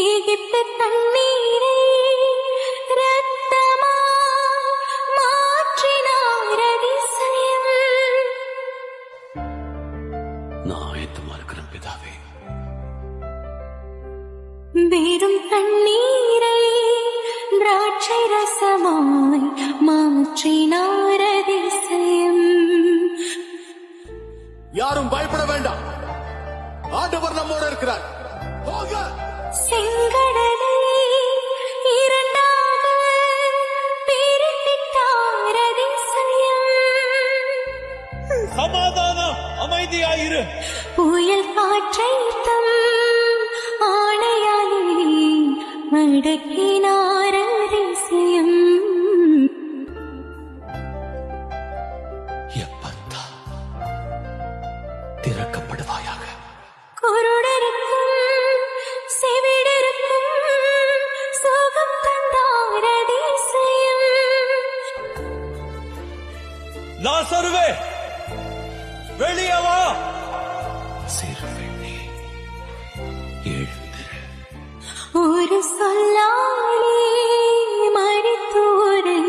எகிப்து தண்ணீரை ரத்தமாய் மாற்றினார் அதிசயம் நான் ஆயத்தமா இருக்கிறேன் பிதாவே வெறும் தண்ணீரை திராட்சை ரசமாய் மாற்றினார் அதிசயம் யாரும் பயப்பட வேண்டாம் ஆண்டவர் நம்மோட இருக்கிறார் அமைதியாயிரு புயல் காற்றை தம் ஆணையாலே அடக்கினார் அதிசயம் எப்பத்தா திறக்கப்படுவாயாக. குருடருக்கும் செவிடருக்கும் சுகம் தந்தார் அதிசயம் லாசருவே வெளியே வா. சிறுவெண்ணே எழுந்திரு. ஒரு சொல்லாலே மருத்துவரை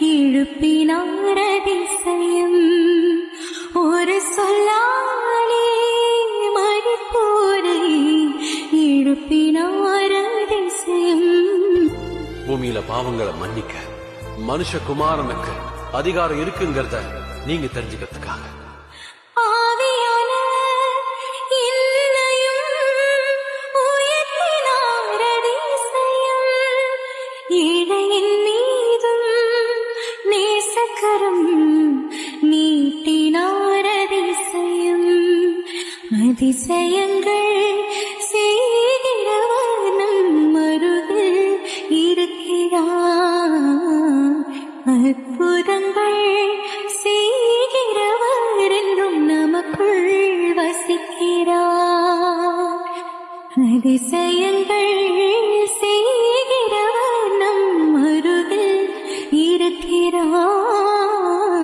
எழுப்பினார் அதிசயம். ஒரு சொல்லாலே மருத்துவரை எழுப்பினார் அதிசயம். பூமியில பாவங்களை மன்னிக்க மனுஷகுமாரனுக்கு அதிகாரம் இருக்குங்கிறத நீங்க தெரிஞ்சுக்கிறதுக்காக. ஏழையின் மீதும் நேசக்கரம் நீட்டினார் அதிசயம். அதிசயங்கள் செய்கிறவர் நம் அருகில் இருக்கிறார் அற்புதங்கள் செய்கிறவர் என்றும் நமக்குள் வசிக்கிறார் அதிசயங்கள்